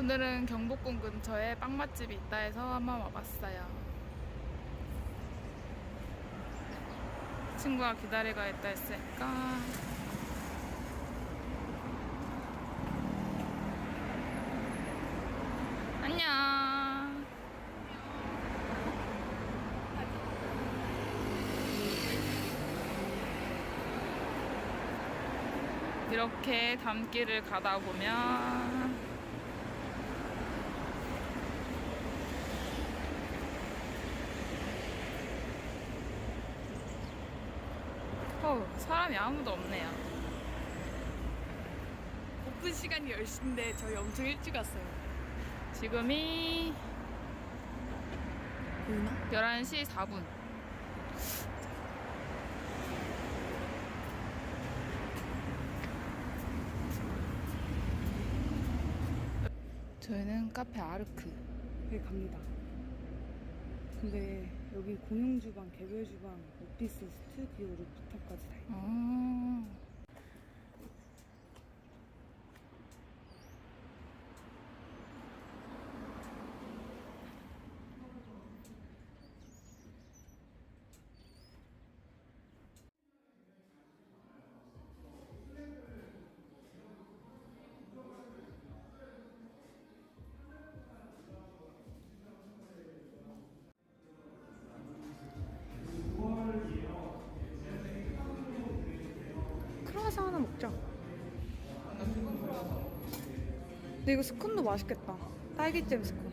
오늘은 경복궁 근처에 빵 맛집이 있다 해서 한번 와봤어요. 친구가 기다리고 있다 했으니까 안녕. 이렇게 담길을 가다 보면 어, 사람이 아무도 없네요. 오픈 시간이 10시인데 저희 엄청 일찍 왔어요. 지금이 보이나? 11시 4분. 저희는 카페 아르크. 여기 갑니다. 근데 여기 공용 주방, 개별 주방, 오피스, 스튜디오, 루프탑까지 다 있네. 어. 크 하나 먹자. 근데 이거 스콘도 맛있겠다. 딸기잼 스콘.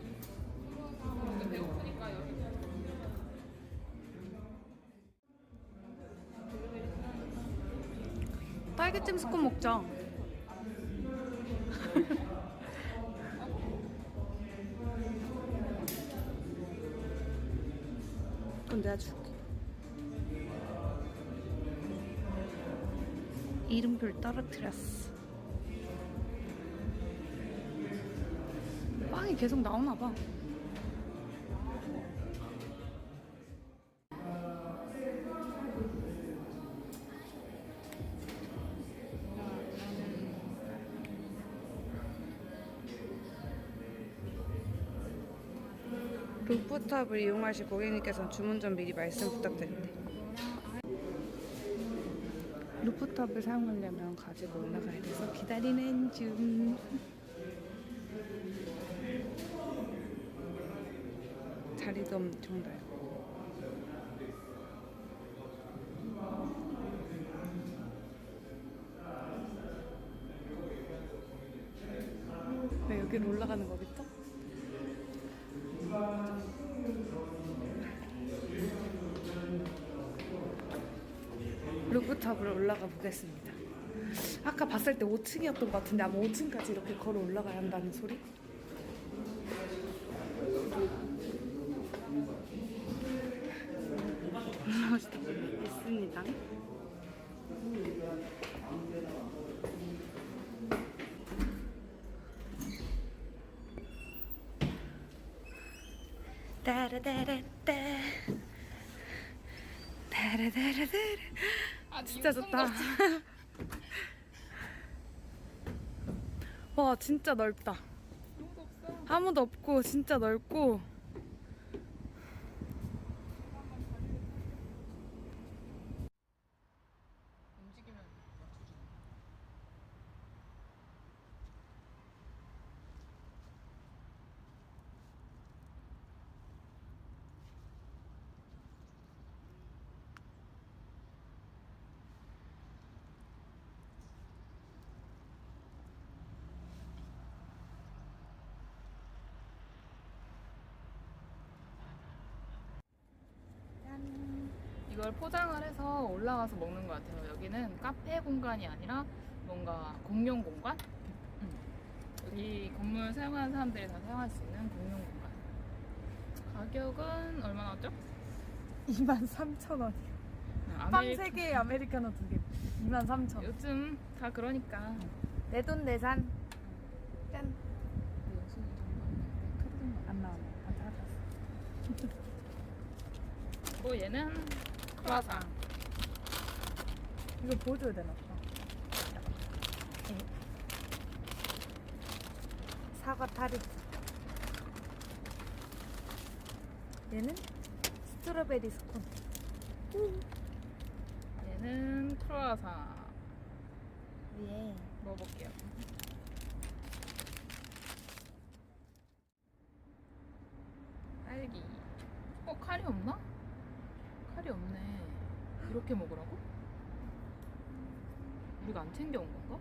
딸기잼 스콘 먹자. 그럼 내가 줄게. 이름표를 떨어뜨렸어. 빵이 계속 나오나 봐. 루프탑을 이용하실 고객님께서는 주문 전 미리 말씀 부탁드립니다. 루프탑을 사용하려면 가지고 올라가야 돼서 기다리는 중. 자리도 엄청 넓고. 왜 여기로 올라가는 거겠죠? 루프탑으로 올라가 보겠습니다. 아까 봤을 때 5층이었던 것 같은데 아마 5층까지 이렇게 걸어 올라가야 한다는 소리? 있습니다. 따라따라따 따라따라따라 아, 진짜 좋다. 와 진짜 넓다. 아무도 없고 진짜 넓고 이걸 포장을 해서 올라가서 먹는 것 같아요. 여기는 카페 공간이 아니라 뭔가 공용 공간? 음. 여기 건물 사용하는 사람들이 다 사용할 수 있는 공용 공간. 가격은 얼마나죠? 23,000원이요. 빵 아메리... 3개에 아메리카노 2개 23,000원. 요즘 다 그러니까. 내 돈 내산. 짠. 영수증 정말 안 나오네. 안 찾았어. 그리고 얘는 크라상. 이거 보여줘야 되나 봐. 사과 타르트. 얘는 스트로베리 스콘. 얘는 크로아상 위에 먹어볼게요. 딸기. 어 칼이 없나? 칼이 없네. 이렇게 먹으라고? 우리가 안 챙겨 온 건가?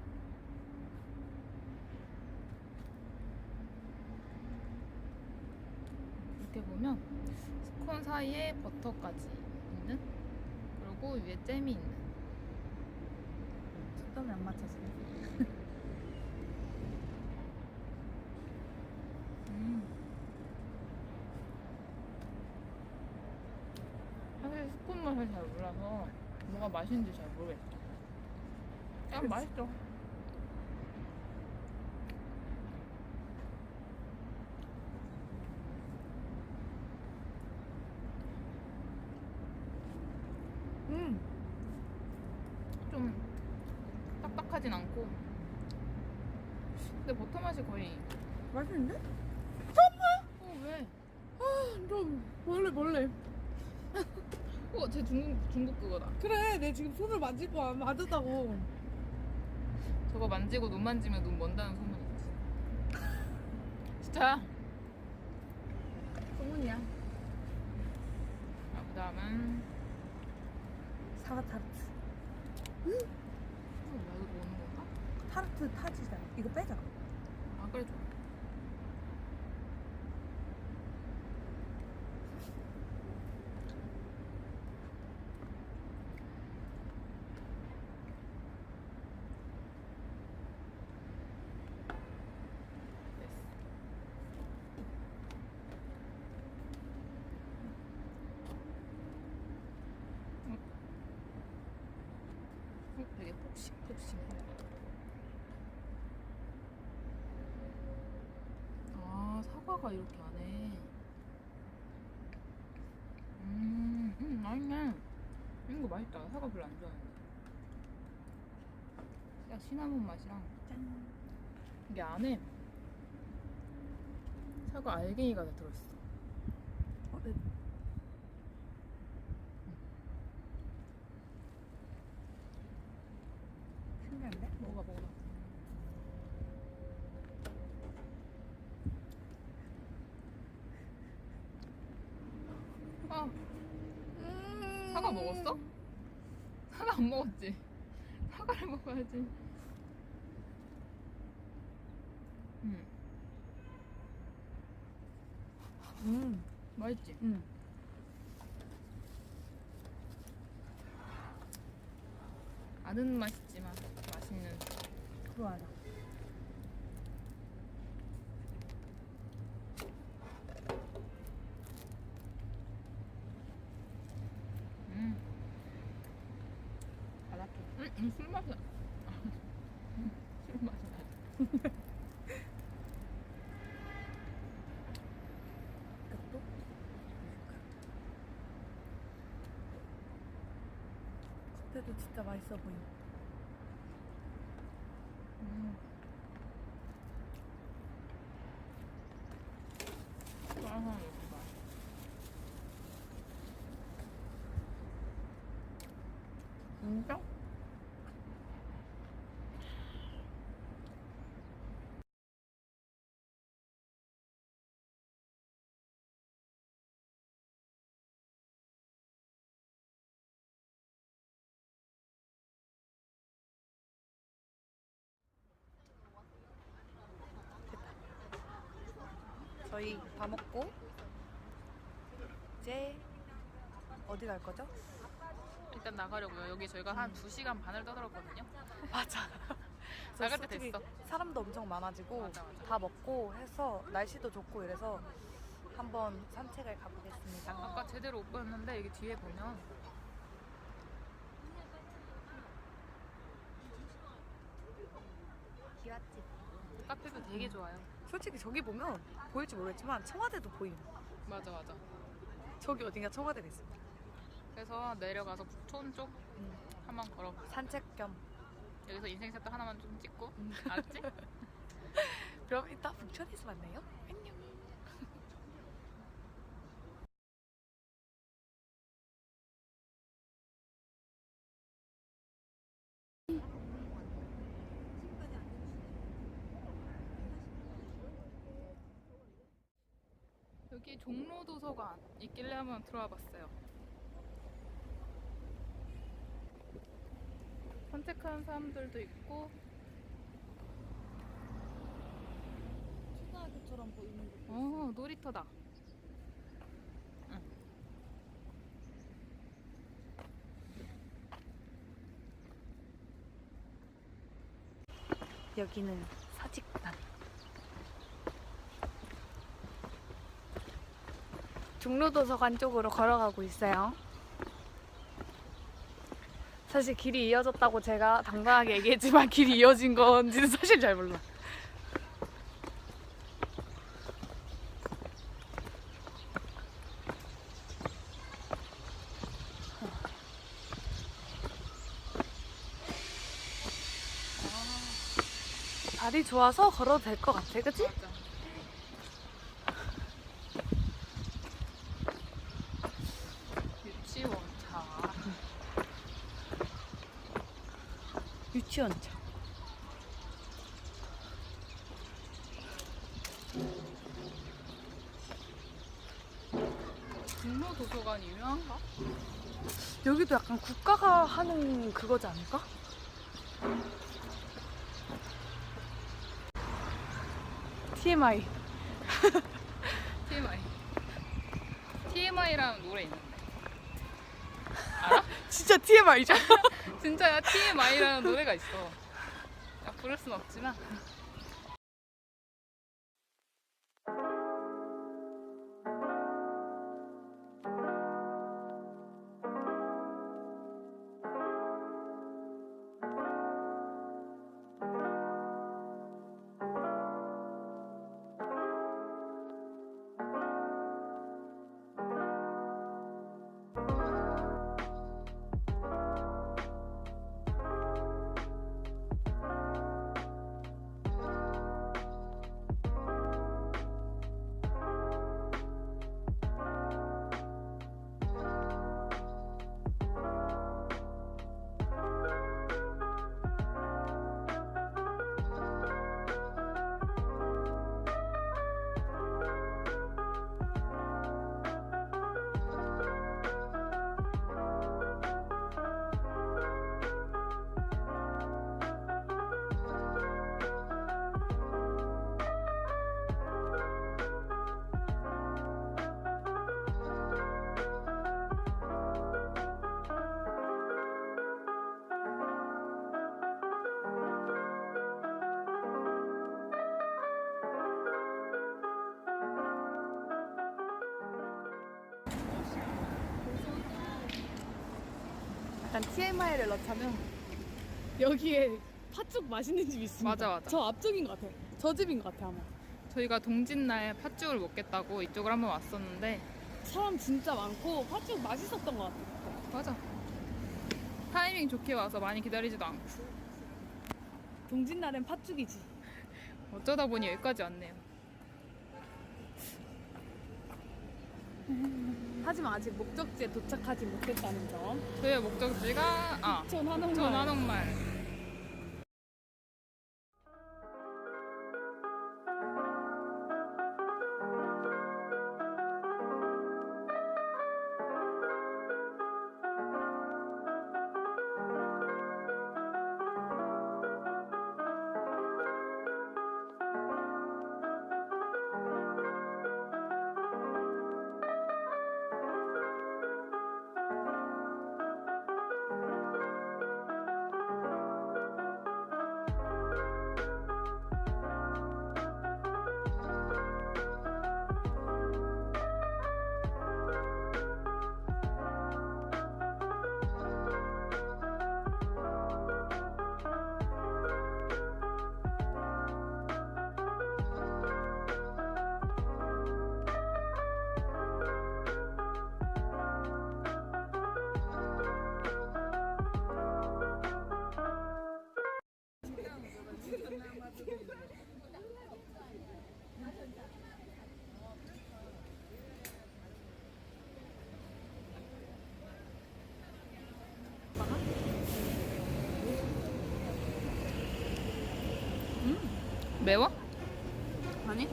이렇게 보면 스콘 사이에 버터까지 있는 그리고 위에 잼이 있는 초점이 안 맞춰서. 음. 사실 스콘 맛을 잘 몰라서 뭐가 맛있는지 잘 모르겠어. 그치. 맛있어. 음. 좀 딱딱하진 않고. 근데 버터 맛이 거의. 맛있는데? 어 왜? 좀 원래 원래. 어, 제 중국 중국 그거다. 그래, 내 지금 손을 만지고 안 맞았다고. 저거 만지고 눈 만지면 눈 먼다는 소문이 있지. 진짜? 소문이야. 아, 그다음은 사과 타르트. 이거 왜 이거 먹는 건가? 타르트 타지잖아. 이거 빼자. 아 그래 좋아. 됐어. 음. 음, 되게 폭신폭신해. 아 사과가 이렇게 안에 음, 음 맛있네. 이거 맛있다. 사과 별로 안 좋아하는데. 그냥 시나몬 맛이랑. 짠. 이게 안에 사과 알갱이가 다 들어있어 어, 네. 신기한데? 먹어봐 먹어봐 아 사과 먹었어? 사과 안 먹었지? 사과를 먹어야지 음 음, 맛있지? 음. 아는 맛있지만 맛있는 좋아요. 음. 바닥에. 음, 음, 술 맛이 나. 술 맛이 나. 이것도? 겉에도 진짜 맛있어 보여. 음. 아, 맛있다. 진짜? 저희 다 먹고 이제 어디 갈 거죠? 일단 나가려고요. 여기 저희가 한 2시간 반을 떠들었거든요. 맞아. 나갈 때 솔직히 됐어. 사람도 엄청 많아지고 맞아, 맞아. 다 먹고 해서 날씨도 좋고 이래서 한번 산책을 가보겠습니다. 아까 제대로 못 보였는데 여기 뒤에 보면 기왔지. 카페도 되게 좋아요. 솔직히 저기 보면 보일지 모르겠지만 청와대도 보이는. 맞아 맞아. 저기 어딘가 청와대가 있습니다. 그래서 내려가서 북촌 쪽 음. 한번 걸어. 산책 겸 여기서 인생샷도 하나만 좀 찍고 음. 알았지? 그럼 이따 북촌에서 만나요. 종로 도서관 있길래 한번 들어와 봤어요. 산책하는 사람들도 있고 초등학교처럼 보이는 곳. 어 놀이터다. 여기는 사직단. 종로도서관 쪽으로 걸어가고 있어요. 사실 길이 이어졌다고 제가 당당하게 얘기했지만 길이 이어진 건지는 사실 잘 몰라. 발이 좋아서 걸어도 될 것 같아, 그치? 맞아. 유치원차. 유치원차. 종로 도서관이 유명한가? 여기도 약간 국가가 하는 그거지 않을까? TMI. TMI. TMI라는 노래 있는데. 진짜 TMI죠? 진짜야 TMI라는 노래가 있어. 야, 부를 순 없지만. 약간 TMI를 넣자면 여기에 팥죽 맛있는 집 있습니다. 맞아, 맞아. 저 앞쪽인 것 같아. 저 집인 것 같아 아마. 저희가 동짓날 팥죽을 먹겠다고 이쪽을 한번 왔었는데 사람 진짜 많고 팥죽 맛있었던 것 같아. 맞아. 타이밍 좋게 와서 많이 기다리지도 않고 동짓날엔 팥죽이지. 어쩌다 보니 여기까지 왔네요. 하지만 아직 목적지에 도착하지 못했다는 점. 저희의 목적지가 아전 한옥마을. 전 한옥마을. 매워? 아니?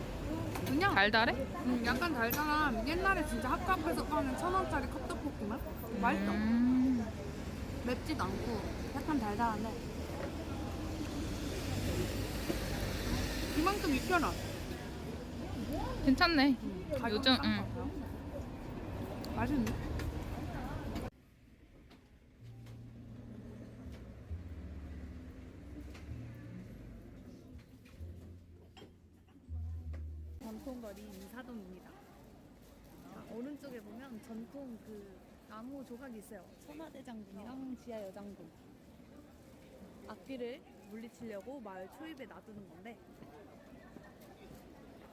그냥 달달해? 음, 약간 달달한 옛날에 진짜 학교 앞에서 파는 천 원짜리 컵떡볶이 맛? 맛있어. 음. 맵지도 않고 약간 달달한데 이만큼 2,000원. 괜찮네. 가격 요즘, 같아요. 맛있네. 전통거리 인 사동입니다. 자, 오른쪽에 보면 전통 그 나무 조각이 있어요. 천하대 장군이랑 지하 여장군. 악귀를 물리치려고 마을 초입에 놔두는 건데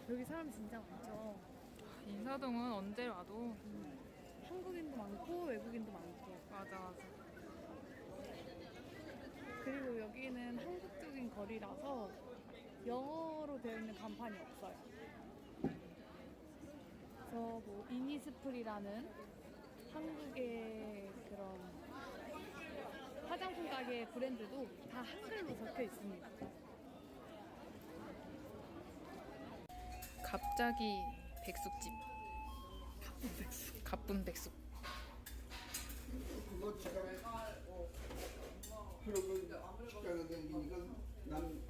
여기 사람 진짜 많죠. 인사동은 언제 와도 한국인도 많고 외국인도 많고 맞아 맞아. 그리고 여기는 한국적인 거리라서 영어로 되어 있는 간판이 없어요. 그래서 뭐 이니스프리라는 한국의 그런 화장품 가게 브랜드도 다 한글로 적혀 있습니다. 갑자기 백숙집. 가쁜 백숙. 가쁜 백숙. 그거 지갑에 그러면 직장에 다니니까 난